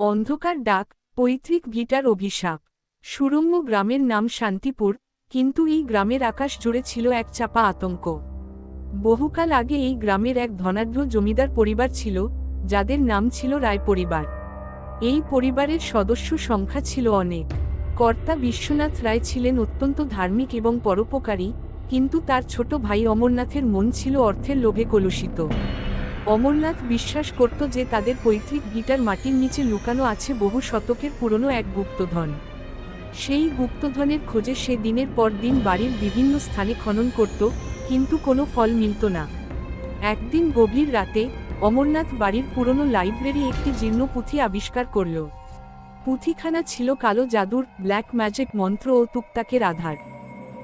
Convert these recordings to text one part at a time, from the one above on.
অন্ধকার ডাক, পৈতৃক ভিটার অভিশাপ। সুরম্য গ্রামের নাম শান্তিপুর, কিন্তু এই গ্রামের আকাশ জুড়ে ছিল এক চাপা আতঙ্ক। বহুকাল আগে এই গ্রামের এক ধনাঢ্য জমিদার পরিবার ছিল, যাদের নাম ছিল রায় পরিবার। এই পরিবারের সদস্য সংখ্যা ছিল অনেক। কর্তা বিশ্বনাথ রায় ছিলেন অত্যন্ত ধার্মিক এবং পরোপকারী, কিন্তু তার ছোট ভাই অমরনাথের মন ছিল অর্থের লোভে কলুষিত। অমরনাথ বিশ্বাস করত যে তাদের পৈতৃক গিটার মাটির নিচে লুকানো আছে বহু শতকের পুরনো এক গুপ্তধন। সেই গুপ্তধনের খোঁজে সে দিনের পর দিন বাড়ির বিভিন্ন স্থানে খনন করত, কিন্তু কোনো ফল মিলত না। একদিন গভীর রাতে অমরনাথ বাড়ির পুরনো লাইব্রেরি একটি জীর্ণ পুঁথি আবিষ্কার করল। পুঁথিখানা ছিল কালো জাদুর, ব্ল্যাক ম্যাজিক মন্ত্র ও তুকতাকের আধার।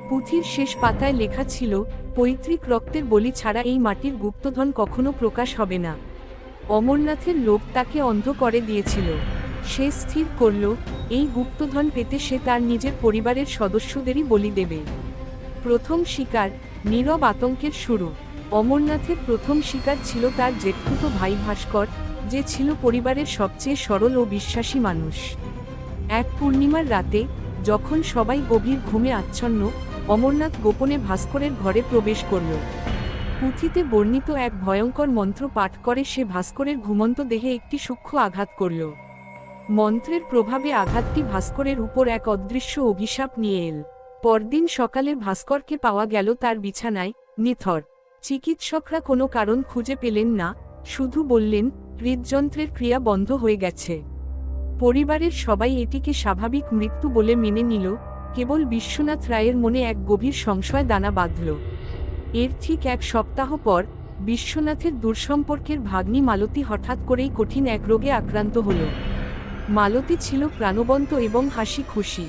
পুঁথির শেষ পাতায় লেখা ছিল, পৈতৃক রক্তের বলি ছাড়া এই মাটির গুপ্তধন কখনো প্রকাশ হবে না। অমরনাথের লোভ তাকে অন্ধ করে দিয়েছিল। সে স্থির করল, এই গুপ্তধন পেতে সে তার নিজের পরিবারের সদস্যদেরই বলি দেবে। প্রথম শিকার, নীরব আতঙ্কের শুরু। অমরনাথের প্রথম শিকার ছিল তার জেঠুতো ভাই ভাস্কর, যে ছিল পরিবারের সবচেয়ে সরল ও বিশ্বাসী মানুষ। এক পূর্ণিমার রাতে, যখন সবাই গভীর ঘুমে আচ্ছন্ন অমরনাথ গোপনে ভাস্করের ঘরে প্রবেশ করল। পুঁথিতে বর্ণিত এক ভয়ঙ্কর মন্ত্র পাঠ করে সে ভাস্করের ঘুমন্ত দেহে একটি সূক্ষ্ম আঘাত করল। মন্ত্রের প্রভাবে আঘাতটি ভাস্করের উপর এক অদৃশ্য অভিশাপ নিয়ে এল। পরদিন সকালে ভাস্করকে পাওয়া গেল তার বিছানায়, নিথর। চিকিৎসকরা কোনো কারণ খুঁজে পেলেন না, শুধু বললেন, হৃদযন্ত্রের ক্রিয়া বন্ধ হয়ে গেছে। পরিবারের সবাই এটিকে স্বাভাবিক মৃত্যু বলে মেনে নিল কেবল বিশ্বনাথ রায়ের মনে এক গভীর সংশয় দানা বাঁধল। এর ঠিক এক সপ্তাহ পর, বিশ্বনাথের দূরসম্পর্কের ভাগ্নি মালতী হঠাৎ করেই কঠিন এক রোগে আক্রান্ত হল। মালতী ছিল প্রাণবন্ত এবং হাসি খুশি।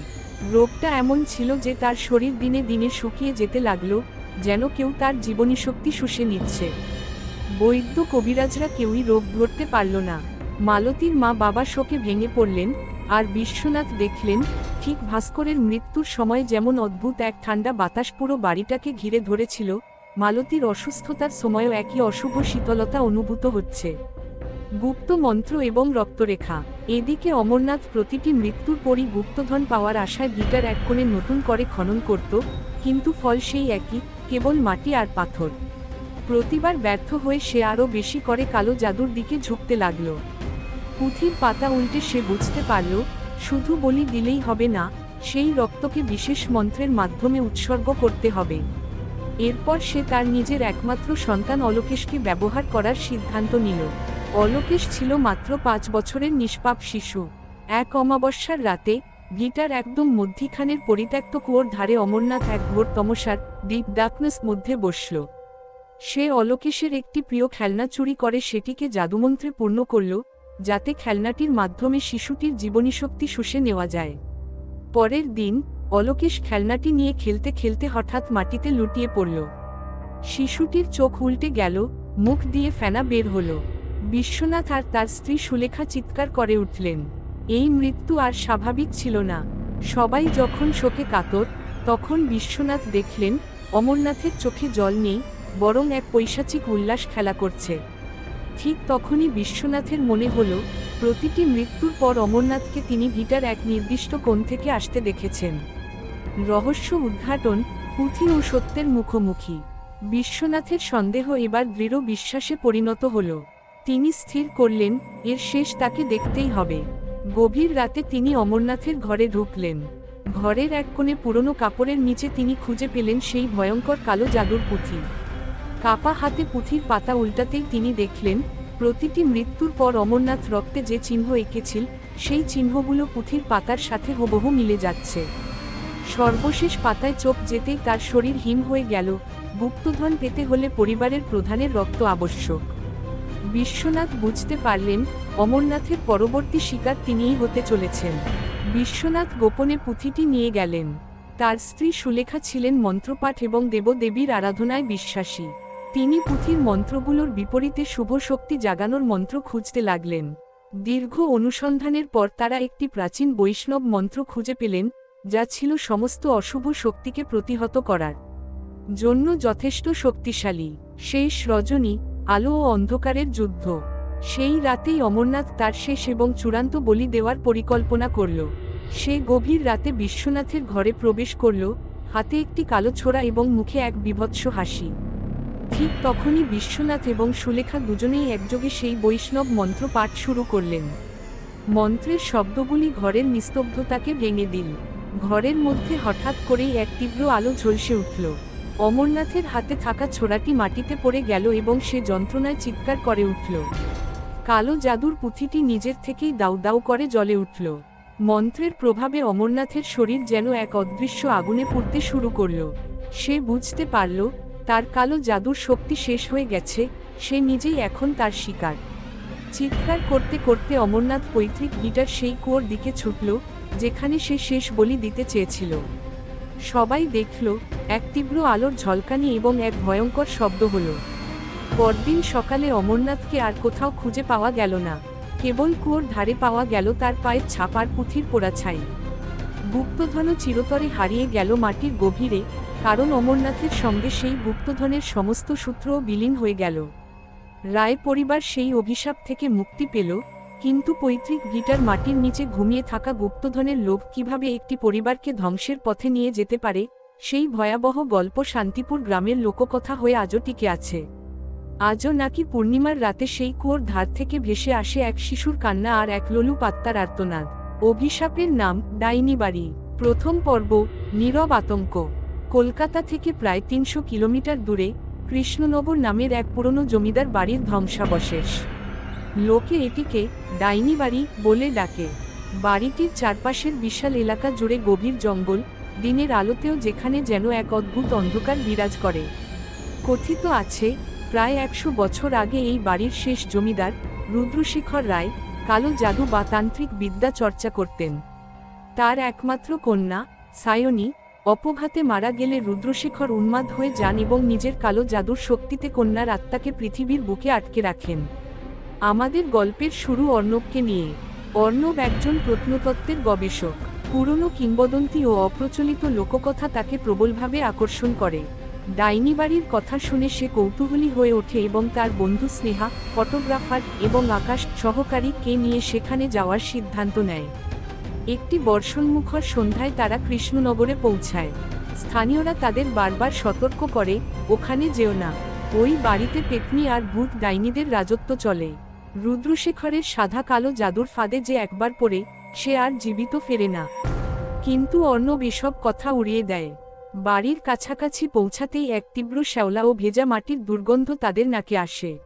রোগটা এমন ছিল যে তার শরীর দিনে দিনে শুকিয়ে যেতে লাগল, যেন কেউ তার জীবনী শক্তি শুষে নিচ্ছে। বৈদ্য কবিরাজরা কেউই রোগ ধরতে পারল না। মালতীর মা বাবা শোকে ভেঙে পড়লেন আর বিশ্বনাথ দেখলেন, ঠিক ভাস্করের মৃত্যুর সময় যেমন অদ্ভুত এক ঠান্ডা বাতাস পুরো বাড়িটাকে ঘিরে ধরেছিল, মালতীর অসুস্থতার সময়ও একই অশুভ শীতলতা অনুভূত হচ্ছে। গুপ্ত মন্ত্র এবং রক্তরেখা, এদিকে অমরনাথ প্রতিটি মৃত্যুর পরই গুপ্তধন পাওয়ার আশায় গিটার এক কোণে নতুন করে খনন করত, কিন্তু ফল সেই একই, কেবল মাটি আর পাথর। প্রতিবার ব্যর্থ হয়ে সে আরও বেশি করে কালো জাদুর দিকে ঝুঁকতে লাগল। পুঁথির পাতা উল্টে সে বুঝতে পারল, শুধু বলি দিলেই হবে না, সেই রক্তকে বিশেষ মন্ত্রের মাধ্যমে উৎসর্গ করতে হবে। এরপর সে তার নিজের একমাত্র সন্তান অলোকেশকে ব্যবহার করার সিদ্ধান্ত নিল। অলোকেশ ছিল মাত্র পাঁচ বছরের নিষ্পাপ শিশু। এক অমাবস্যার রাতে, গিটার একদম মধ্যিখানের পরিত্যক্ত কুয়োর ধারে অমরনাথ এক ঘোর তমসার ডিপ ডার্কনেস মধ্যে বসল। সে অলোকেশের একটি প্রিয় খেলনা চুরি করে সেটিকে জাদুমন্ত্রে পূর্ণ করল যাতে খেলনাটির মাধ্যমে শিশুটির জীবনীশক্তি শুষে নেওয়া যায়। পরের দিন, অলোকেশ খেলনাটি নিয়ে খেলতে খেলতে হঠাৎ মাটিতে লুটিয়ে পড়ল। শিশুটির চোখ উল্টে গেল, মুখ দিয়ে ফেনা বের হল। বিশ্বনাথ আর তার স্ত্রী সুলেখা চিৎকার করে উঠলেন, এই মৃত্যু আর স্বাভাবিক ছিল না। সবাই যখন শোকে কাতর, তখন বিশ্বনাথ দেখলেন, অমরনাথের চোখে জল নেই, বরং এক পৈশাচিক উল্লাস খেলা করছে। ঠিক তখনই বিশ্বনাথের মনে হল, প্রতিটি মৃত্যুর পর অমরনাথকে তিনি ভিটার এক নির্দিষ্ট কোণ থেকে আসতে দেখেছেন। রহস্য উদ্ঘাটন, পুঁথি ও সত্যের মুখোমুখি। বিশ্বনাথের সন্দেহ এবার দৃঢ় বিশ্বাসে পরিণত হল। তিনি স্থির করলেন, এর শেষ তাকে দেখতেই হবে। গভীর রাতে তিনি অমরনাথের ঘরে ঢুকলেন। ঘরের এক কোণে পুরনো কাপড়ের নিচে তিনি খুঁজে পেলেন সেই ভয়ঙ্কর কালো জাদুর পুঁথি। কাপা হাতে পুঁথির পাতা উল্টাতেই তিনি দেখলেন, প্রতিটি মৃত্যুর পর অমরনাথ রক্তে যে চিহ্ন এঁকেছিল, সেই চিহ্নগুলো পুঁথির পাতার সাথে হুবহু মিলে যাচ্ছে। সর্বশেষ পাতায় চোখ যেতেই তার শরীর হিম হয়ে গেল, গুপ্তধন পেতে হলে পরিবারের প্রধানের রক্ত আবশ্যক। বিশ্বনাথ বুঝতে পারলেন, অমরনাথের পরবর্তী শিকার তিনিই হতে চলেছেন। বিশ্বনাথ গোপনে পুঁথিটি নিয়ে গেলেন। তার স্ত্রী সুলেখা ছিলেন মন্ত্রপাঠ এবং দেবদেবীর আরাধনায় বিশ্বাসী। তিনি পুঁথির মন্ত্রগুলোর বিপরীতে শুভ শক্তি জাগানোর মন্ত্র খুঁজতে লাগলেন। দীর্ঘ অনুসন্ধানের পর তারা একটি প্রাচীন বৈষ্ণব মন্ত্র খুঁজে পেলেন, যা ছিল সমস্ত অশুভ শক্তিকে প্রতিহত করার জন্য যথেষ্ট শক্তিশালী। শেষ রজনী, আলো ও অন্ধকারের যুদ্ধ। সেই রাতেই অমরনাথ তার শেষ এবং চূড়ান্ত বলি দেওয়ার পরিকল্পনা করল। সে গভীর রাতে বিশ্বনাথের ঘরে প্রবেশ করল, হাতে একটি কালো ছোড়া এবং মুখে এক বিভৎস হাসি। ঠিক তখনই বিশ্বনাথ এবং সুলেখা দুজনেই একযোগে সেই বৈষ্ণব মন্ত্র পাঠ শুরু করলেন। মন্ত্রের শব্দগুলি ঘরের নিস্তব্ধতাকে ভেঙে দিল। ঘরের মধ্যে হঠাৎ করেই এক তীব্র আলো ঝলসে উঠল। অমরনাথের হাতে থাকা ছোড়াটি মাটিতে পড়ে গেল এবং সে যন্ত্রণায় চিৎকার করে উঠল। কালো জাদুর পুঁথিটি নিজের থেকেই দাউ দাউ করে জ্বলে উঠল। মন্ত্রের প্রভাবে অমরনাথের শরীর যেন এক অদৃশ্য আগুনে পুড়তে শুরু করল। সে বুঝতে পারল তার কালো জাদুর শক্তি শেষ হয়ে গেছে, সে নিজেই এখন তার শিকার। চিৎকার করতে করতে অমরনাথ পৈতৃক গিটার সেই কুয়োর দিকে ছুটল, যেখানে সে শেষ বলি দিতে চেয়েছিল। সবাই দেখল, এক তীব্র আলোর ঝলকানি এবং এক ভয়ঙ্কর শব্দ হলো। পরদিন সকালে অমরনাথকে আর কোথাও খুঁজে পাওয়া গেল না। কেবল কুয়োর ধারে পাওয়া গেল তার পায়ের ছাপার পুঁথির পোড়া ছাই গুপ্তধনও চিরতরে হারিয়ে গেল মাটির গভীরে কারণ অমরনাথের সঙ্গে সেই গুপ্তধনের সমস্ত সূত্রও বিলীন হয়ে গেল। রায় পরিবার সেই অভিশাপ থেকে মুক্তি পেল, কিন্তু পৈতৃক ভিটার মাটির নিচে ঘুমিয়ে থাকা গুপ্তধনের লোভ কীভাবে একটি পরিবারকে ধ্বংসের পথে নিয়ে যেতে পারে, সেই ভয়াবহ গল্প শান্তিপুর গ্রামের লোককথা হয়ে আজও টিকে আছে। আজও নাকি পূর্ণিমার রাতে সেই কুয়োর ধার থেকে ভেসে আসে এক শিশুর কান্না আর এক ললু পাত্তার আর্তনাদ। অভিশাপের নাম, ডাইনি বাড়ি। প্রথম পর্ব, নীরব আতঙ্ক। কলকাতা থেকে প্রায় তিনশো কিলোমিটার দূরে কৃষ্ণনগর নামের এক পুরনো জমিদার বাড়ির ধ্বংসাবশেষ। লোকে এটিকে ডাইনি বাড়ি বলে ডাকে। বাড়িটির চারপাশের বিশাল এলাকা জুড়ে গভীর জঙ্গল, দিনের আলোতেও যেখানে যেন এক অদ্ভুত অন্ধকার বিরাজ করে। কথিত আছে, প্রায় একশো বছর আগে এই বাড়ির শেষ জমিদার রুদ্রশেখর রায় কালো জাদু বা তান্ত্রিক বিদ্যা চর্চা করতেন। তার একমাত্র কন্যা সায়নী অপঘাতে মারা গেলে রুদ্রশেখর উন্মাদ হয়ে যান এবং নিজের কালো জাদুর শক্তিতে কন্যার আত্মাকে পৃথিবীর বুকে আটকে রাখেন। আমাদের গল্পের শুরু অর্ণবকে নিয়ে। অর্ণব একজন প্রত্নতত্ত্বের গবেষক। পুরনো কিংবদন্তি ও অপ্রচলিত লোককথা তাকে প্রবলভাবে আকর্ষণ করে। ডাইনি বাড়ির কথা শুনে সে কৌতূহলী হয়ে ওঠে এবং তার বন্ধু স্নেহা, ফটোগ্রাফার এবং আকাশ সহকারীকে নিয়ে সেখানে যাওয়ার সিদ্ধান্ত নেয়। একটি বর্ষণমুখর সন্ধ্যায় তারা কৃষ্ণনগরে পৌঁছায়। স্থানীয়রা তাদের বারবার সতর্ক করে, ওখানে যেও না। ওই বাড়িতে পেতনি আর ভূত ডাইনিদের রাজত্ব চলে। রুদ্রশেখরের সাদা কালো জাদুর ফাঁদে যে একবার পড়ে, সে আর জীবিত ফেরে না। কিন্তু অন্য এসব কথা উড়িয়ে দেয়। বাড়ির কাছাকাছি পৌঁছাতেই এক তীব্র শ্যাওলা ও ভেজা মাটির দুর্গন্ধ তাদের নাকে আসে।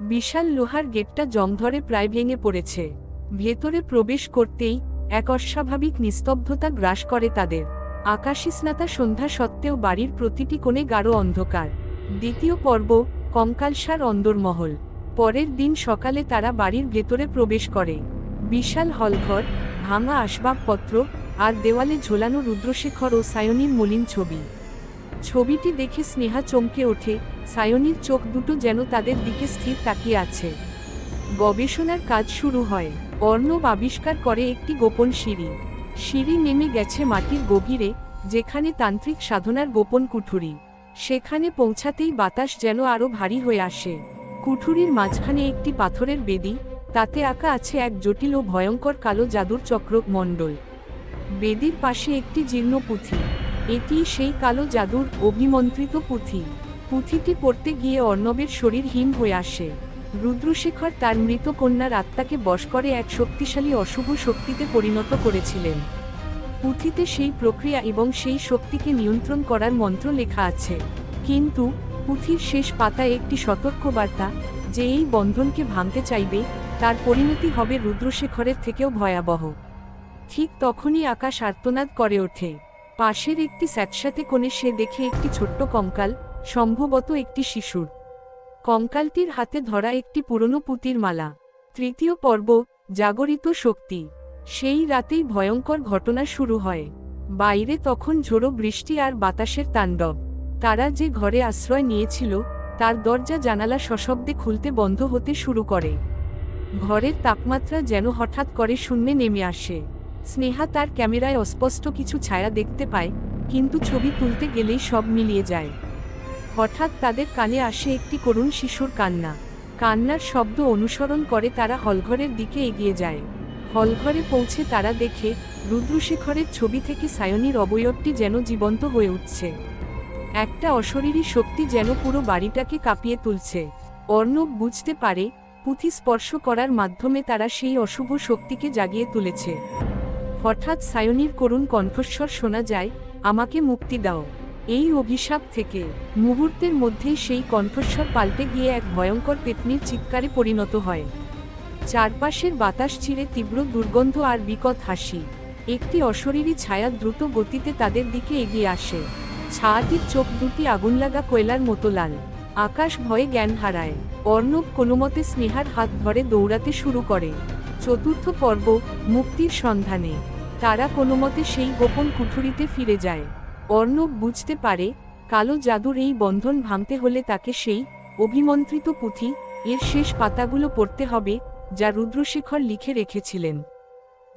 বিশাল লোহার গেটটা জং ধরে প্রায় ভেঙে পড়েছে। ভেতরে প্রবেশ করতেই এক অস্বাভাবিক নিস্তব্ধতা গ্রাস করে তাদের। আকাশী স্নাতা সন্ধ্যা সত্ত্বেও বাড়ির প্রতিটি কোণে গাঢ় অন্ধকার। দ্বিতীয় পর্ব, কঙ্কালসার অন্দরমহল। পরের দিন সকালে তারা বাড়ির ভেতরে প্রবেশ করে। বিশাল হলঘর, ভাঙা আসবাবপত্র আর দেওয়ালে ঝোলানো রুদ্রশেখর ও সায়নীর মলিন ছবি। ছবিটি দেখে স্নেহা চমকে ওঠে, সায়নীর চোখ দুটো যেন তাদের দিকে স্থির তাকিয়ে আছে। গবেষণার কাজ শুরু হয়। অর্ণব আবিষ্কার করে একটি গোপন সিঁড়ি। সিঁড়ি নেমে গেছে মাটির গভীরে, যেখানে তান্ত্রিক সাধনার গোপন কুঠুরি। সেখানে পৌঁছাতেই বাতাস যেন আরও ভারী হয়ে আসে। কুঠুরির মাঝখানে একটি পাথরের বেদি, তাতে আঁকা আছে এক জটিল ও ভয়ঙ্কর কালো জাদুর চক্র মণ্ডল। বেদির পাশে একটি জীর্ণ পুঁথি। এটি সেই কালো জাদুর অভিমন্ত্রিত পুঁথি। পুঁথিটি পড়তে গিয়ে অর্ণবের শরীর হিম হয়ে আসে। রুদ্রশেখর তার মৃত কন্যার আত্মাকে বশ করে এক শক্তিশালী অশুভ শক্তিতে পরিণত করেছিলেন। পুঁথিতে সেই প্রক্রিয়া এবং সেই শক্তিকে নিয়ন্ত্রণ করার মন্ত্র লেখা আছে। কিন্তু, পুঁথির শেষ পাতায় একটি সতর্কবার্তা, যে এই বন্ধনকে ভাঙতে চাইবে, তার পরিণতি হবে রুদ্রশেখরের থেকেও ভয়াবহ। ঠিক তখনই আকাশ আর্তনাদ করে ওঠে। পাশের একটি স্যাঁতসাতে কোণে সে দেখে একটি ছোট্ট কঙ্কাল, সম্ভবত একটি শিশুর। কঙ্কালটির হাতে ধরা একটি পুরনো পুঁতির মালা। তৃতীয় পর্ব, জাগরিত শক্তি। সেই রাতেই ভয়ঙ্কর ঘটনা শুরু হয়। বাইরে তখন ঝোড়ো বৃষ্টি আর বাতাসের তাণ্ডব। তারা যে ঘরে আশ্রয় নিয়েছিল, তার দরজা জানালা সশব্দে খুলতে বন্ধ হতে শুরু করে। ঘরের তাপমাত্রা যেন হঠাৎ করে শূন্যে নেমে আসে। স্নেহা তার ক্যামেরায় অস্পষ্ট কিছু ছায়া দেখতে পায়, কিন্তু ছবি তুলতে গেলেই সব মিলিয়ে যায়। হঠাৎ তাদের কানে আসে একটি করুণ শিশুর কান্না। কান্নার শব্দ অনুসরণ করে তারা হলঘরের দিকে এগিয়ে যায়। হলঘরে পৌঁছে তারা দেখে, রুদ্রশেখরের ছবি থেকে সায়নীর অবয়বটি যেন জীবন্ত হয়ে উঠছে। একটা অশরীরী শক্তি যেন পুরো বাড়িটাকে কাঁপিয়ে তুলছে। অর্ণব বুঝতে পারে, পুঁথি স্পর্শ করার মাধ্যমে তারা সেই অশুভ শক্তিকে জাগিয়ে তুলেছে। হঠাৎ সায়নির করুণ কণ্ঠস্বর শোনা যায়, আমাকে মুক্তি দাও। এই অভিশাপ থেকে মুহূর্তের মধ্যেই সেই কণ্ঠস্বর পাল্টে গিয়ে এক ভয়ঙ্কর পেতনির চিৎকারে পরিণত হয়। চারপাশের বাতাস ছিঁড়ে তীব্র দুর্গন্ধ আর বিকট হাসি। একটি অশরীরী ছায়া দ্রুত গতিতে তাদের দিকে এগিয়ে আসে। ছায়াটির চোখ দুটি আগুন লাগা কয়লার মতো লাল। আকাশ ভয়ে জ্ঞান হারায়। অর্ণব কোনোমতে স্নেহার হাত ধরে দৌড়াতে শুরু করে। চতুর্থ পর্ব, মুক্তির সন্ধানে। তারা কোনোমতে সেই গোপন কুঠুরিতে ফিরে যায়। অর্ণব বুঝতে পারে, কালো জাদুর এই বন্ধন ভাঙতে হলে তাকে সেই অভিমন্ত্রিত পুঁথি এর শেষ পাতাগুলো পড়তে হবে, যা রুদ্রশেখর লিখে রেখেছিলেন।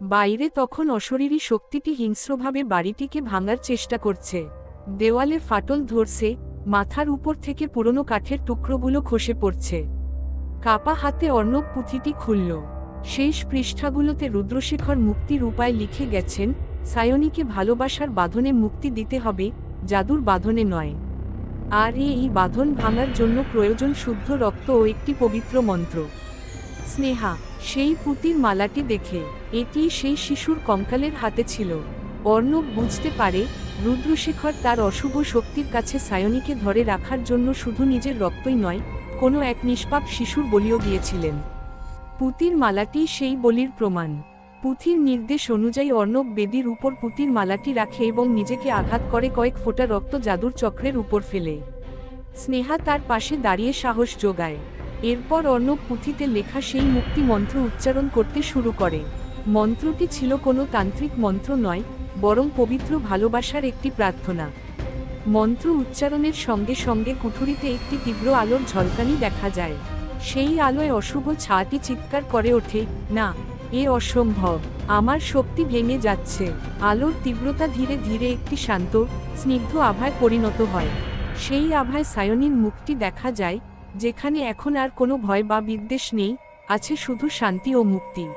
বাইরে তখন অশরীরী শক্তিটি হিংস্রভাবে বাড়িটিকে ভাঙার চেষ্টা করছে। দেওয়ালে ফাটল ধরছে, মাথার উপর থেকে পুরনো কাঠের টুকরোগুলো খসে পড়ছে। কাপা হাতে অর্ণব পুঁথিটি খুলল। শেষ পৃষ্ঠাগুলোতে রুদ্রশেখর মুক্তির উপায় লিখে গেছেন সায়নীকে ভালোবাসার বাঁধনে মুক্তি দিতে হবে, জাদুর বাঁধনে নয়। আর এই বাঁধন ভাঙার জন্য প্রয়োজন শুদ্ধ রক্ত ও একটি পবিত্র মন্ত্র। স্নেহা, সেই পুঁতির মালাটি দেখে, এটি সেই শিশুর কঙ্কালের হাতে ছিল। অর্ণব বুঝতে পারে, রুদ্রশেখর তার অশুভ শক্তির কাছে সায়নীকে ধরে রাখার জন্য শুধু নিজের রক্তই নয়, কোনো এক নিষ্পাপ শিশুর বলিও দিয়েছিলেন পুতির মালাটি সেই বলির প্রমাণ। পুঁথির নির্দেশ অনুযায়ী অর্ণব বেদির উপর পুতির মালাটি রাখে এবং নিজেকে আঘাত করে কয়েক ফোঁটা রক্ত জাদুর চক্রের উপর ফেলে। স্নেহা তার পাশে দাঁড়িয়ে সাহস যোগায়। এরপর অর্ণব পুঁথিতে লেখা সেই মুক্তি মন্ত্র উচ্চারণ করতে শুরু করে। মন্ত্রটি ছিল কোনো তান্ত্রিক মন্ত্র নয়, বরং পবিত্র ভালোবাসার একটি প্রার্থনা। মন্ত্র উচ্চারণের সঙ্গে সঙ্গে কুঠুরিতে একটি তীব্র আলোর ঝলকানি দেখা যায়। সেই আলোয় অশুভ ছাটি চিৎকার করে ওঠে, না এ অসম্ভব। আমার শক্তি ভেঙে যাচ্ছে। আলোর তীব্রতা ধীরে ধীরে একটি শান্ত, স্নিগ্ধ আভায় পরিণত হয়। সেই আভায় সায়নীর মুখটি দেখা যায়, যেখানে এখন আর কোনো ভয় বা বিদ্বেষ নেই, আছে শুধু শান্তি ও মুক্তি।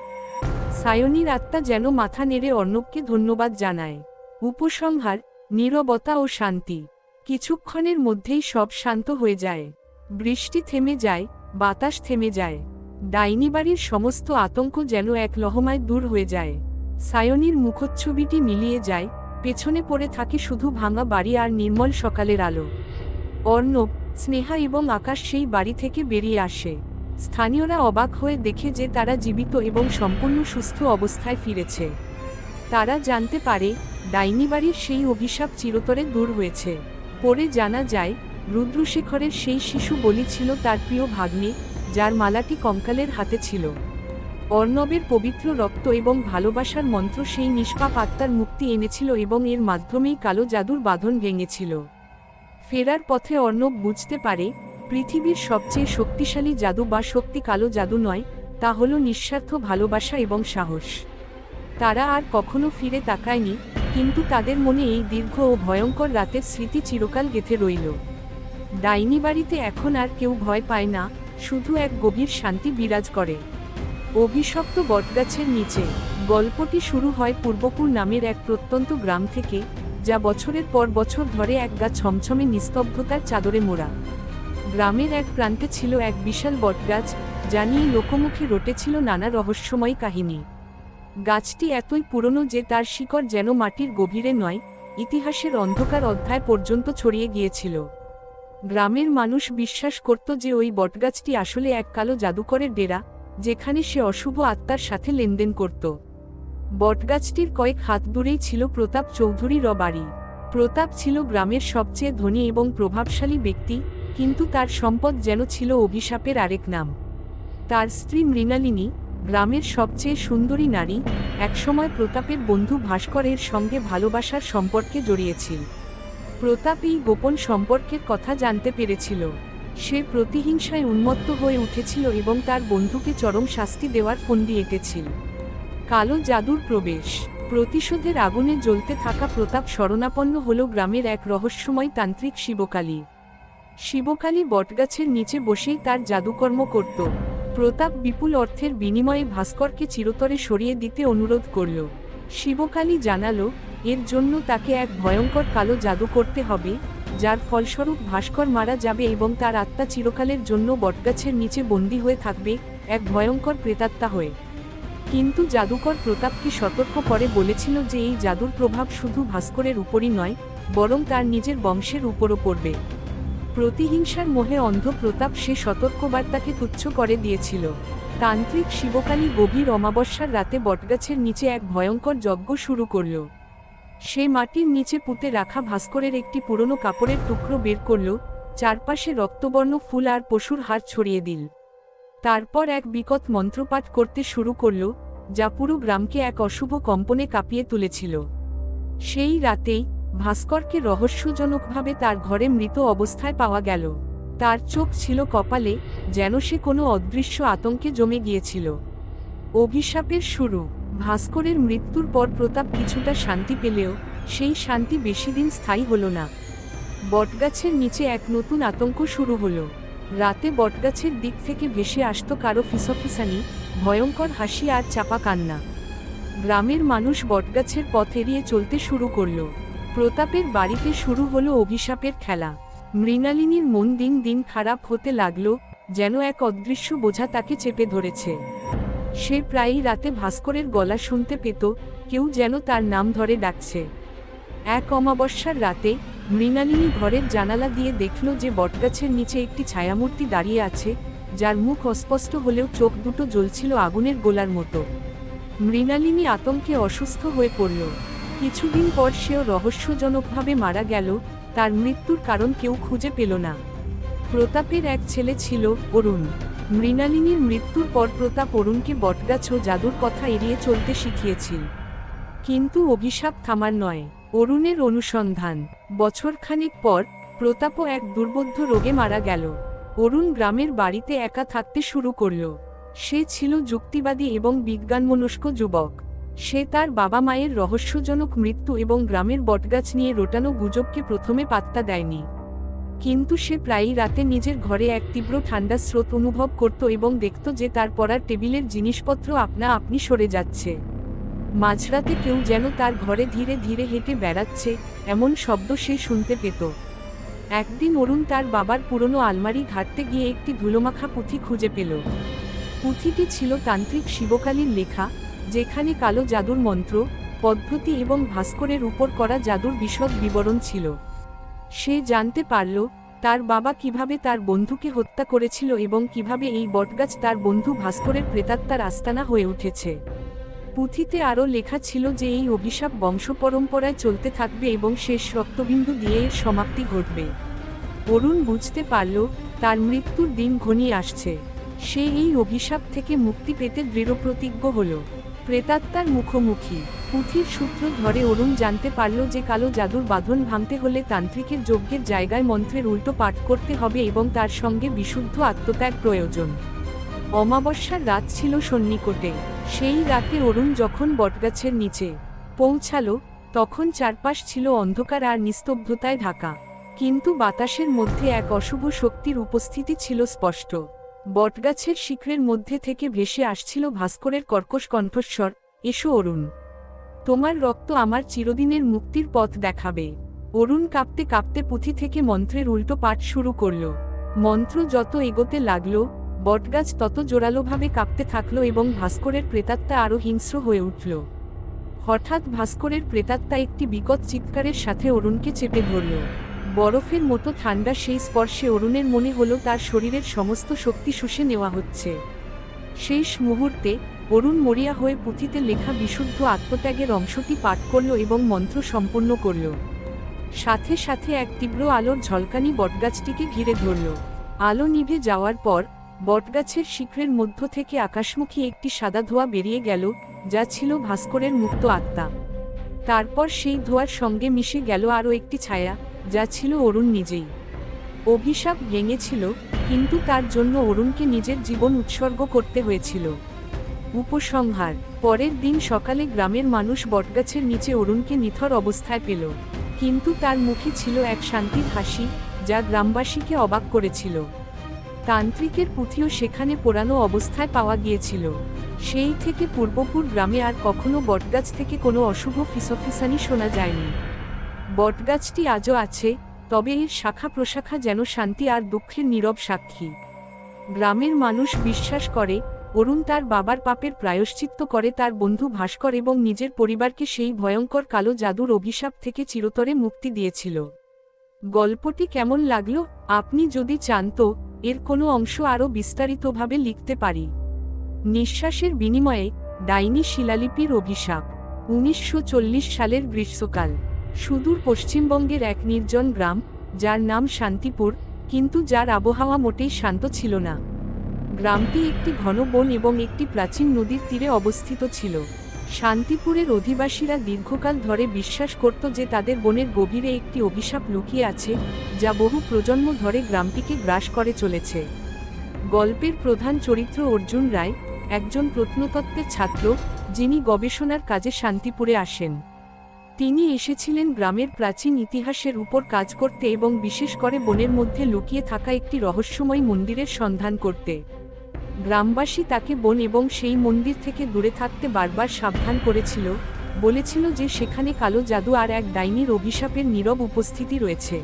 সায়নীর আত্মা যেন মাথা নেড়ে অর্ণবকে ধন্যবাদ জানায়। উপসংহার, নীরবতা ও শান্তি। কিছুক্ষণের মধ্যেই সব শান্ত হয়ে যায়। বৃষ্টি থেমে যায়, বাতাস থেমে যায়। ডাইনি বাড়ির সমস্ত আতঙ্ক যেন এক লহমায় দূর হয়ে যায়। সায়নির মুখচ্ছবিটি মিলিয়ে যায়, পেছনে পড়ে থাকে শুধু ভাঙা বাড়ি আর নির্মল সকালের আলো। অর্ণব, স্নেহা এবং আকাশ সেই বাড়ি থেকে বেরিয়ে আসে। স্থানীয়রা অবাক হয়ে দেখে যে তারা জীবিত এবং সম্পূর্ণ সুস্থ অবস্থায় ফিরেছে। তারা জানতে পারে, ডাইনি বাড়ির সেই অভিশাপ চিরতরে দূর হয়েছে। পরে জানা যায়, রুদ্রশেখরের সেই শিশু বলি ছিল তার প্রিয় ভাগ্নে যার মালাটি কঙ্কালের হাতে ছিল। অর্ণবের পবিত্র রক্ত এবং ভালোবাসার মন্ত্র সেই নিষ্পাপ আত্মার মুক্তি এনেছিল এবং এর মাধ্যমেই কালো জাদুর বাঁধন ভেঙেছিল। ফেরার পথে অর্ণব বুঝতে পারে, পৃথিবীর সবচেয়ে শক্তিশালী জাদু বা শক্তি কালো জাদু নয়, তা হল নিঃস্বার্থ ভালোবাসা এবং সাহস। তারা আর কখনো ফিরে তাকায়নি, কিন্তু তাদের মনে এই দীর্ঘ ও ভয়ঙ্কর রাতের স্মৃতি চিরকাল গেথে রইল। ডাইনি বাড়িতে এখন আর কেউ ভয় পায় না শুধু এক গভীর শান্তি বিরাজ করে। অভিশপ্ত বটগাছের নিচে গল্পটি শুরু হয় পূর্বপুর নামের এক প্রত্যন্ত গ্রাম থেকে, যা বছরের পর বছর ধরে এক গা ছমছমে নিস্তব্ধতার চাদরে মোড়া। গ্রামের এক প্রান্তে ছিল এক বিশাল বটগাছ, যা নিয়ে লোকমুখে রটেছিল নানা রহস্যময় কাহিনী। গাছটি এতই পুরনো যে তার শিকড় যেন মাটির গভীরে নয়, ইতিহাসের অন্ধকার অধ্যায় পর্যন্ত ছড়িয়ে গিয়েছিল। গ্রামের মানুষ বিশ্বাস করত যে ওই বটগাছটি আসলে এক কালো জাদুকরের ডেরা, যেখানে সে অশুভ আত্মার সাথে লেনদেন করত। বটগাছটির কয়েক হাত দূরেই ছিল প্রতাপ চৌধুরীর বাড়ি। প্রতাপ ছিল গ্রামের সবচেয়ে ধনী এবং প্রভাবশালী ব্যক্তি, কিন্তু তার সম্পদ যেন ছিল অভিশাপের আরেক নাম। তার স্ত্রী মৃণালিনী, গ্রামের সবচেয়ে সুন্দরী নারী, একসময় প্রতাপের বন্ধু ভাস্করের সঙ্গে ভালোবাসার সম্পর্কে জড়িয়েছিল। প্রতাপ এই গোপন সম্পর্কের কথা জানতে পেরেছিল। সে প্রতিহিংসায় উন্মত্ত হয়ে উঠেছিল এবং তার বন্ধুকে চরম শাস্তি দেওয়ার ফন্দি এঁটেছিল। কালো জাদুর প্রবেশ, প্রতিশোধের আগুনে জ্বলতে থাকা প্রতাপ শরণাপন্ন হল গ্রামের এক রহস্যময় তান্ত্রিক শিবকালী। শিবকালী বটগাছের নিচে বসেই তার জাদুকর্ম করত। প্রতাপ বিপুল অর্থের বিনিময়ে ভাস্করকে চিরতরে সরিয়ে দিতে অনুরোধ করল। শিবকালী জানালো এর জন্য তাকে এক ভয়ঙ্কর কালো জাদু করতে হবে, যার ফলস্বরূপ ভাস্কর মারা যাবে এবং তার আত্মা চিরকালের জন্য বটগাছের নিচে বন্দী হয়ে থাকবে, এক ভয়ঙ্কর প্রেতাত্মা হয়ে। কিন্তু জাদুকর প্রতাপকে সতর্ক করে বলেছিল যে এই জাদুর প্রভাব শুধু ভাস্করের উপরই নয়, বরং তার নিজের বংশের উপরও পড়বে। প্রতিহিংসার মোহে অন্ধ প্রতাপ সে সতর্কবার্তাকে তুচ্ছ করে দিয়েছিল। তান্ত্রিক শিবকালী গভীর অমাবস্যার রাতে বটগাছের নিচে এক ভয়ঙ্কর যজ্ঞ শুরু করল। সে মাটির নিচে পুঁতে রাখা ভাস্করের একটি পুরনো কাপড়ের টুকরো বের করল, চারপাশে রক্তবর্ণ ফুল আর পশুর হাড় ছড়িয়ে দিল। তারপর এক বিকট মন্ত্রপাঠ করতে শুরু করল, যা পুরো গ্রামকে এক অশুভ কম্পনে কাঁপিয়ে তুলেছিল। সেই রাতেই ভাস্করকে রহস্যজনকভাবে তার ঘরে মৃত অবস্থায় পাওয়া গেল। তার চোখ ছিল কপালে, যেন সে কোনো অদৃশ্য আতঙ্কে জমে গিয়েছিল। অভিশাপের শুরু। ভাস্করের মৃত্যুর পর প্রতাপ কিছুটা শান্তি পেলেও, সেই শান্তি বেশিদিন স্থায়ী হল না। বটগাছের নিচে এক নতুন আতঙ্ক শুরু হলো। রাতে বটগাছের দিক থেকে ভেসে আসত কারও ফিসফিসানি, ভয়ঙ্কর হাসি আর চাপা কান্না। গ্রামের মানুষ বটগাছের পথ এড়িয়ে চলতে শুরু করল। প্রতাপের বাড়িতে শুরু হলো অভিশাপের খেলা। মৃণালিনীর মন দিন দিন খারাপ হতে লাগল, যেন এক অদৃশ্য বোঝা তাকে চেপে ধরেছে। সে প্রায়ই রাতে ভাস্করের গলা শুনতে পেত, কেউ যেন তার নাম ধরে ডাকছে। এক অমাবস্যার রাতে, মৃণালিনী ঘরের জানালা দিয়ে দেখল যে বটগাছের নিচে একটি ছায়ামূর্তি দাঁড়িয়ে আছে, যার মুখ অস্পষ্ট হলেও চোখ দুটো জ্বলছিল আগুনের গোলার মতো। মৃণালিনী আতঙ্কে অসুস্থ হয়ে পড়ল। কিছুদিন পর সেও রহস্যজনকভাবে মারা গেল, তার মৃত্যুর কারণ কেউ খুঁজে পেল না। প্রতাপের এক ছেলে ছিল অরুণ। মৃণালিনীর মৃত্যুর পর প্রতাপ অরুণকে বটগাছ ও জাদুর কথা এড়িয়ে চলতে শিখিয়েছিল। কিন্তু অভিশাপ থামার নয়। অরুণের অনুসন্ধান। বছরখানেক পর প্রতাপও এক দুর্বোধ্য রোগে মারা গেল। অরুণ গ্রামের বাড়িতে একা থাকতে শুরু করল। সে ছিল যুক্তিবাদী এবং বিজ্ঞানমনস্ক যুবক। সে তার বাবা মায়ের রহস্যজনক মৃত্যু এবং গ্রামের বটগাছ নিয়ে রোটানো গুজবকে প্রথমে পাত্তা দেয়নি। কিন্তু সে প্রায়ই রাতে নিজের ঘরে এক তীব্র ঠান্ডা স্রোত অনুভব করত এবং দেখত যে তার পড়ার টেবিলের জিনিসপত্র আপনা আপনি সরে যাচ্ছে। মাঝরাতে কেউ যেন তার ঘরে ধীরে ধীরে হেঁটে বেড়াচ্ছে, এমন শব্দ সে শুনতে পেত। একদিন অরুণ তার বাবার পুরনো আলমারি ঘাটতে গিয়ে একটি ধুলোমাখা পুঁথি খুঁজে পেল। পুঁথিটি ছিল তান্ত্রিক শিবকালীর লেখা, যেখানে কালো জাদুর মন্ত্র, পদ্ধতি এবং ভাস্করের উপর করা জাদুর বিশদ বিবরণ ছিল। সে জানতে পারল, তার বাবা কীভাবে তার বন্ধুকে হত্যা করেছিল এবং কীভাবে এই বটগাছ তার বন্ধু ভাস্করের প্রেতাত্মার আস্তানা হয়ে উঠেছে। পুঁথিতে আরও লেখা ছিল যে এই অভিশাপ বংশপরম্পরায় চলতে থাকবে এবং শেষ রক্তবিন্দু দিয়ে এর সমাপ্তি ঘটবে। অরুণ বুঝতে পারল, তার মৃত্যুর দিন ঘনিয়ে আসছে। সে এই অভিশাপ থেকে মুক্তি পেতে দৃঢ়প্রতিজ্ঞ হল। প্রেতাত্মার মুখোমুখি। পুঁথির সূত্র ধরে অরুণ জানতে পারল যে কালো জাদুর বাঁধন ভাঙতে হলে তান্ত্রিকের যজ্ঞের জায়গায় মন্ত্রের উল্টো পাঠ করতে হবে এবং তার সঙ্গে বিশুদ্ধ আত্মত্যাগ প্রয়োজন। অমাবস্যার রাত ছিল সন্নিকটে। সেই রাতে অরুণ যখন বটগাছের নিচে পৌঁছালো, তখন চারপাশ ছিল অন্ধকার আর নিস্তব্ধতায় ঢাকা। কিন্তু বাতাসের মধ্যে এক অশুভ শক্তির উপস্থিতি ছিল স্পষ্ট। বটগাছের শিখরের মধ্যে থেকে ভেসে আসছিল ভাস্করের কর্কশ কণ্ঠস্বর, এসো অরুণ। তোমার রক্ত আমার চিরদিনের মুক্তির পথ দেখাবে। অরুণ কাঁপতে কাঁপতে পুঁথি থেকে মন্ত্রের উল্টো পাঠ শুরু করল। মন্ত্র যত এগোতে লাগল, বটগাছ তত জোরালোভাবে কাঁপতে থাকল এবং ভাস্করের প্রেতাত্মা আরও হিংস্র হয়ে উঠল। হঠাৎ ভাস্করের প্রেতাত্মা একটি বিকট চিৎকারের সাথে অরুণকে চেপে ধরল। বরফের মতো ঠান্ডা সেই স্পর্শে অরুণের মনে হলো তার শরীরের সমস্ত শক্তি শুষে নেওয়া হচ্ছে। শেষ মুহূর্তে অরুণ মরিয়া হয়ে পুঁথিতে লেখা বিশুদ্ধ আত্মত্যাগের অংশটি পাঠ করল এবং মন্ত্র সম্পন্ন করল। সাথে সাথে এক তীব্র আলোর ঝলকানি বটগাছটিকে ঘিরে ধরল। আলো নিভে যাওয়ার পর, বটগাছের শিখরের মধ্য থেকে আকাশমুখী একটি সাদা ধোঁয়া বেরিয়ে গেল, যা ছিল ভাস্করের মুক্ত আত্মা। তারপর সেই ধোঁয়ার সঙ্গে মিশে গেল আরও একটি ছায়া, যা ছিল অরুণ নিজেই। অভিশাপ ভেঙেছিল, কিন্তু তার জন্য অরুণকে নিজের জীবন উৎসর্গ করতে হয়েছিল। উপসংহার। পরের দিন সকালে গ্রামের মানুষ বটগাছের নিচে অরুণকে নিথর অবস্থায় পেল। কিন্তু তার মুখে ছিল এক শান্তির হাসি, যা গ্রামবাসীকে অবাক করেছিল। তান্ত্রিকের পুঁথিও সেখানে পোড়ানো অবস্থায় পাওয়া গিয়েছিল। সেই থেকে পূর্বপুর গ্রামে আর কখনো বটগাছ থেকে কোনো অশুভ ফিসফিসানি শোনা যায়নি। বটগাছটি আজও আছে, তবে এর শাখা প্রশাখা যেন শান্তি আর দুঃখের নীরব সাক্ষী। গ্রামের মানুষ বিশ্বাস করে অরুণ তার বাবার পাপের প্রায়শ্চিত্ত করে তার বন্ধু ভাস্কর এবং নিজের পরিবারকে সেই ভয়ঙ্কর কালো জাদুর অভিশাপ থেকে চিরতরে মুক্তি দিয়েছিল। গল্পটি কেমন লাগল? আপনি যদি চান তো, এর কোনো অংশ আরও বিস্তারিতভাবে লিখতে পারি। নিঃশ্বাসের বিনিময়ে, ডাইনি শিলালিপির অভিশাপ, উনিশশো চল্লিশ সালের গ্রীষ্মকাল। সুদূর পশ্চিমবঙ্গের এক নির্জন গ্রাম, যার নাম শান্তিপুর, কিন্তু যার আবহাওয়া মোটেই শান্ত ছিল না। গ্রামটি একটি ঘন বন এবং একটি প্রাচীন নদীর তীরে অবস্থিত ছিল। শান্তিপুরের অধিবাসীরা দীর্ঘকাল ধরে বিশ্বাস করত যে তাদের বনের গভীরে একটি অভিশাপ লুকিয়ে আছে, যা বহু প্রজন্ম ধরে গ্রামটিকে গ্রাস করে চলেছে। গল্পের প্রধান চরিত্র অর্জুন রায়, একজন প্রত্নতত্ত্বের ছাত্র, যিনি গবেষণার কাজে শান্তিপুরে আসেন। তিনি এসেছিলেন গ্রামের প্রাচীন ইতিহাসের উপর কাজ করতে এবং বিশেষ করে বনের মধ্যে লুকিয়ে থাকা একটি রহস্যময় মন্দিরের সন্ধান করতে। গ্রামবাসী তাকে বন এবং সেই মন্দির থেকে দূরে থাকতে বারবার সাবধান করেছিল, বলেছিল যে সেখানে কালো জাদু আর এক ডাইনির অভিশাপের নীরব উপস্থিতি রয়েছে।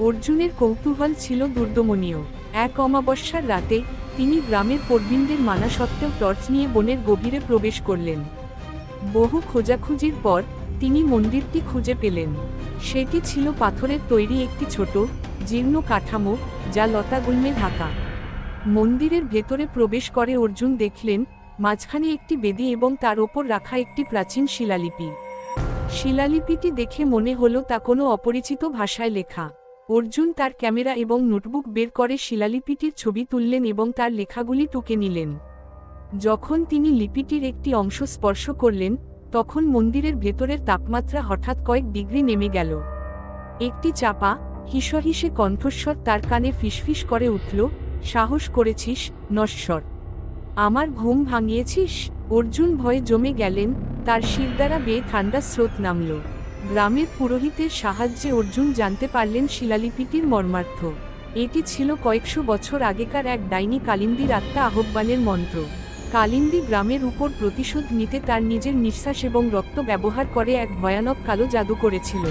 অর্জুনের কৌতূহল ছিল দুর্দমনীয়। এক অমাবস্যার রাতে তিনি গ্রামের প্রবীণদের মানা সত্ত্বেও টর্চ নিয়ে বনের গভীরে প্রবেশ করলেন। বহু খোঁজাখুঁজির পর তিনি মন্দিরটি খুঁজে পেলেন। সেটি ছিল পাথরের তৈরি একটি ছোট, জীর্ণ কাঠামো যা লতাগুল্মে ঢাকা। মন্দিরের ভেতরে প্রবেশ করে অর্জুন দেখলেন, মাঝখানে একটি বেদি এবং তার ওপর রাখা একটি প্রাচীন শিলালিপি। শিলালিপিটি দেখে মনে হলো তা কোনো অপরিচিত ভাষায় লেখা। অর্জুন তার ক্যামেরা এবং নোটবুক বের করে শিলালিপিটির ছবি তুললেন এবং তার লেখাগুলি টুকে নিলেন। যখন তিনি লিপিটির একটি অংশ স্পর্শ করলেন, তখন মন্দিরের ভেতরের তাপমাত্রা হঠাৎ কয়েক ডিগ্রি নেমে গেল। একটি চাপা, হিসহিসে কণ্ঠস্বর তার কানে ফিসফিস করে উঠল সাহস করেছিস, নশ্বর। আমার ঘুম ভাঙিয়েছিস? অর্জুন ভয়ে জমে গেলেন, তার শিরদারা বেয়ে ঠান্ডা স্রোত নামল। গ্রামের পুরোহিতের সাহায্যে অর্জুন জানতে পারলেন শিলালিপিটির মর্মার্থ। এটি ছিল কয়েকশো বছর আগেকার এক ডাইনি কালিন্দির আত্মা আহ্বানের মন্ত্র। কালিন্দি গ্রামের উপর প্রতিশোধ নিতে তার নিজের নিঃশ্বাস এবং রক্ত ব্যবহার করে এক ভয়ানক কালো জাদু করেছিল।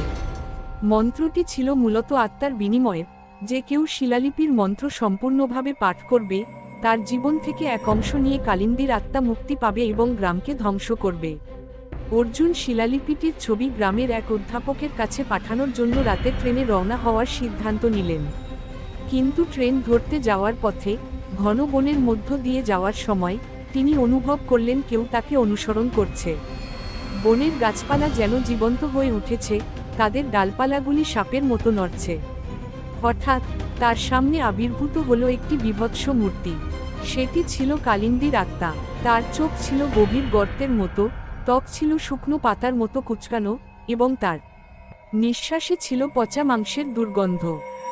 মন্ত্রটি ছিল মূলত আত্মার বিনিময়ের যে কেউ শিলালিপির মন্ত্র সম্পূর্ণভাবে পাঠ করবে, তার জীবন থেকে এক অংশ নিয়ে কালিন্দির আত্মা মুক্তি পাবে এবং গ্রামকে ধ্বংস করবে। অর্জুন শিলালিপিটির ছবি গ্রামের এক অধ্যাপকের কাছে পাঠানোর জন্য রাতে ট্রেনে রওনা হওয়ার সিদ্ধান্ত নিলেন। কিন্তু ট্রেন ধরতে যাওয়ার পথে, ঘন বনের মধ্য দিয়ে যাওয়ার সময়, তিনি অনুভব করলেন কেউ তাকে অনুসরণ করছে। বনের গাছপালা যেন জীবন্ত হয়ে উঠেছে, তাদের ডালপালাগুলি সাপের মতো নড়ছে। হঠাৎ তার সামনে আবির্ভূত হলো একটি বিভৎস মূর্তি। সেটি ছিল কালিন্দির আত্মা। তার চোখ ছিল গভীর গর্তের মতো, ত্বক ছিল শুকনো পাতার মতো কুচকানো এবং তার নিঃশ্বাসে ছিল পচা মাংসের দুর্গন্ধ।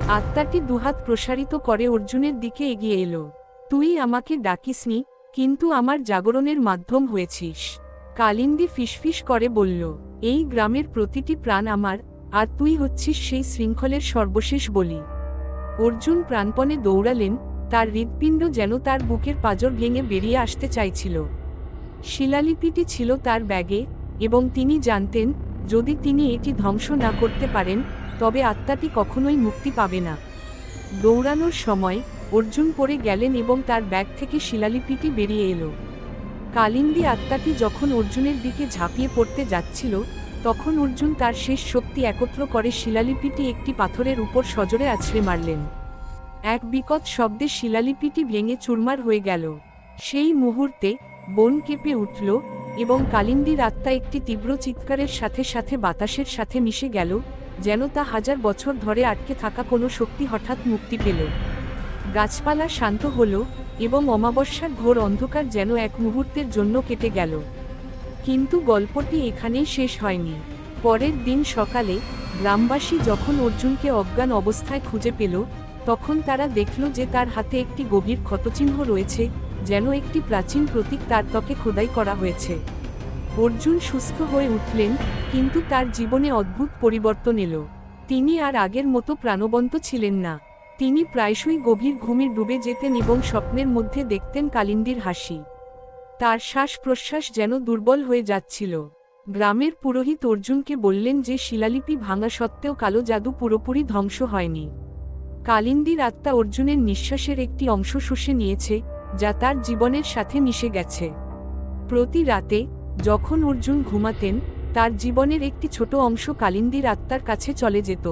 আত্মাটি দুহাত প্রসারিত করে অর্জুনের দিকে এগিয়ে এলো। তুই আমাকে ডাকিসনি কিন্তু আমার জাগরণের মাধ্যম হয়েছিস। কালিন্দি ফিসফিস করে বলল, এই গ্রামের প্রতিটি প্রাণ আমার আর তুই হচ্ছিস সেই শৃঙ্খলের সর্বশেষ বলি। অর্জুন প্রাণপণে দৌড়ালেন, তার হৃৎপিণ্ড যেন তার বুকের পাজর ভেঙে বেরিয়ে আসতে চাইছিল। শিলালিপিটি ছিল তার ব্যাগে, এবং তিনি জানতেন, যদি তিনি এটি ধ্বংস না করতে পারেন, তবে আত্মাটি কখনোই মুক্তি পাবে না। দৌড়ানোর সময় অর্জুন পড়ে গেলেন এবং তার ব্যাগ থেকে শিলালিপিটি বেরিয়ে এলো। কালিন্দি আত্মাটি যখন অর্জুনের দিকে ঝাঁপিয়ে পড়তে যাচ্ছিল তখন অর্জুন তার শেষ শক্তি একত্র করে শিলালিপিটি একটি পাথরের উপর সজোরে আছড়ে মারলেন। এক বিকট শব্দে শিলালিপিটি ভেঙে চুরমার হয়ে গেল। সেই মুহূর্তে বন কেঁপে উঠল এবং কালিন্দির আত্মা একটি তীব্র চিৎকারের সাথে সাথে বাতাসের সাথে মিশে গেল, যেন তা হাজার বছর ধরে আটকে থাকা কোনো শক্তি হঠাৎ মুক্তি পেল। গাছপালা শান্ত হল এবং অমাবস্যার ঘোর অন্ধকার যেন এক মুহূর্তের জন্য কেটে গেল। কিন্তু গল্পটি এখানেই শেষ হয়নি। পরের দিন সকালে গ্রামবাসী যখন অর্জুনকে অজ্ঞান অবস্থায় খুঁজে পেল, তখন তারা দেখল যে তার হাতে একটি গভীর ক্ষতচিহ্ন রয়েছে, যেন একটি প্রাচীন প্রতীক তার ত্বকে খোদাই করা হয়েছে। অর্জুন সুস্থ হয়ে উঠলেন, কিন্তু তার জীবনে অদ্ভুত পরিবর্তন এলো। তিনি আর আগের মতো প্রাণবন্ত ছিলেন না। তিনি প্রায়শই গভীর ঘুমে ডুবে যেতেন এবং স্বপ্নের মধ্যে দেখতেন কালিন্দির হাসি। তার শ্বাস প্রশ্বাস যেন দুর্বল হয়ে যাচ্ছিল। গ্রামের পুরোহিত অর্জুনকে বললেন যে শিলালিপি ভাঙা সত্ত্বেও কালো জাদু পুরোপুরি ধ্বংস হয়নি। কালিন্দির আত্মা অর্জুনের নিঃশ্বাসের একটি অংশ শুষে নিয়েছে, যা তার জীবনের সাথে মিশে গেছে। প্রতি রাতে, যখন অর্জুন ঘুমাতেন, তার জীবনের একটি ছোট অংশ কালিন্দির আত্মার কাছে চলে যেত।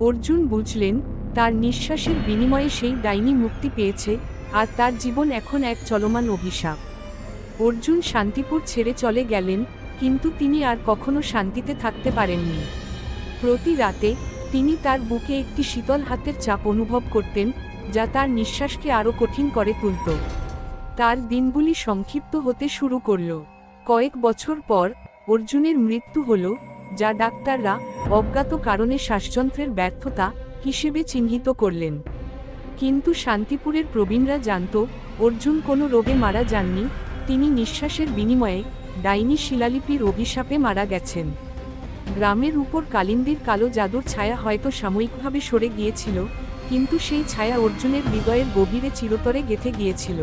অর্জুন বুঝলেন, তার নিঃশ্বাসের বিনিময়ে সেই ডাইনি মুক্তি পেয়েছে, আর তার জীবন এখন এক চলমান অভিশাপ। অর্জুন শান্তিপুর ছেড়ে চলে গেলেন, কিন্তু তিনি আর কখনো শান্তিতে থাকতে পারেননি। প্রতি রাতে তিনি তার বুকে একটি শীতল হাতের চাপ অনুভব করতেন, যা তার নিঃশ্বাসকে আরও কঠিন করে তুলত। তার দিনগুলি সংক্ষিপ্ত হতে শুরু করল। কয়েক বছর পর অর্জুনের মৃত্যু হল, যা ডাক্তাররা অজ্ঞাত কারণে শ্বাসযন্ত্রের ব্যর্থতা হিসেবে চিহ্নিত করলেন। কিন্তু শান্তিপুরের প্রবীণরা জানত, অর্জুন কোনো রোগে মারা যাননি তিনি নিঃশ্বাসের বিনিময়ে ডাইনি শিলালিপির অভিশাপে মারা গেছেন। গ্রামের উপর কালিন্দির কালো জাদুর ছায়া হয়তো সাময়িকভাবে সরে গিয়েছিল, কিন্তু সেই ছায়া অর্জুনের হৃদয়ের গভীরে চিরতরে গেথে গিয়েছিল।